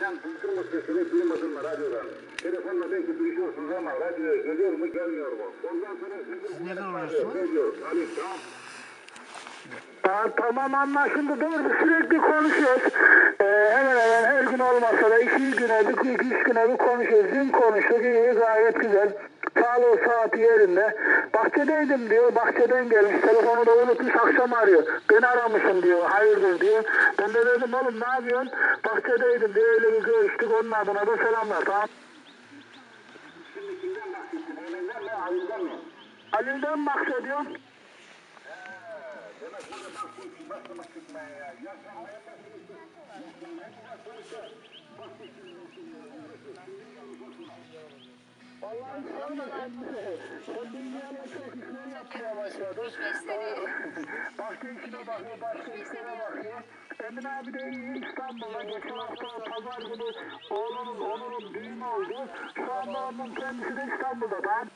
Duydun mu sesini duymadın mı radyodan? Telefonla belki duyuyorsunuz ama radyoya geliyor mu gelmiyor mu? Ondan sonra siz Nereden arıyorsun? Geliyor. Ali tamam. Aa, tamam anlaşıldı doğru sürekli konuşuyoruz. Ee, hemen hemen her gün olmasa da iki güne bir, iki üç güne bir konuşuyoruz. Dün konuştuk iyi gayet güzel. Sağlığı saati yerinde. Bahçedeydim diyor. Bahçeden gelmiş. Telefonu da unutmuş akşam arıyor. Beni aramışsın diyor. Hayırdır diyor. Ben de dedim oğlum ne yapıyorsun? Bahçedeydim diyor. Öyle bir görüştük. Onun adına da selamlar. Tamam. Şimdi kimden bahsettin? Emelden mi? Halil'den mi? Halil'den bahsediyorum. Demek burada bahsettin. Başlamak çıkmaya ya. Yaşanmaya başlamışsın. Yaşanmaya başlamışsın. Vallahi de. Sen dünyada çok işler yapmaya başladın. Başka işine bakıyor, başka işlere bakıyor. Emin abi de iyi İstanbul'da geçen hafta pazar günü oğlunun, Onur'un düğünü oldu. Şu anda onun kendisi de İstanbul'da. Ben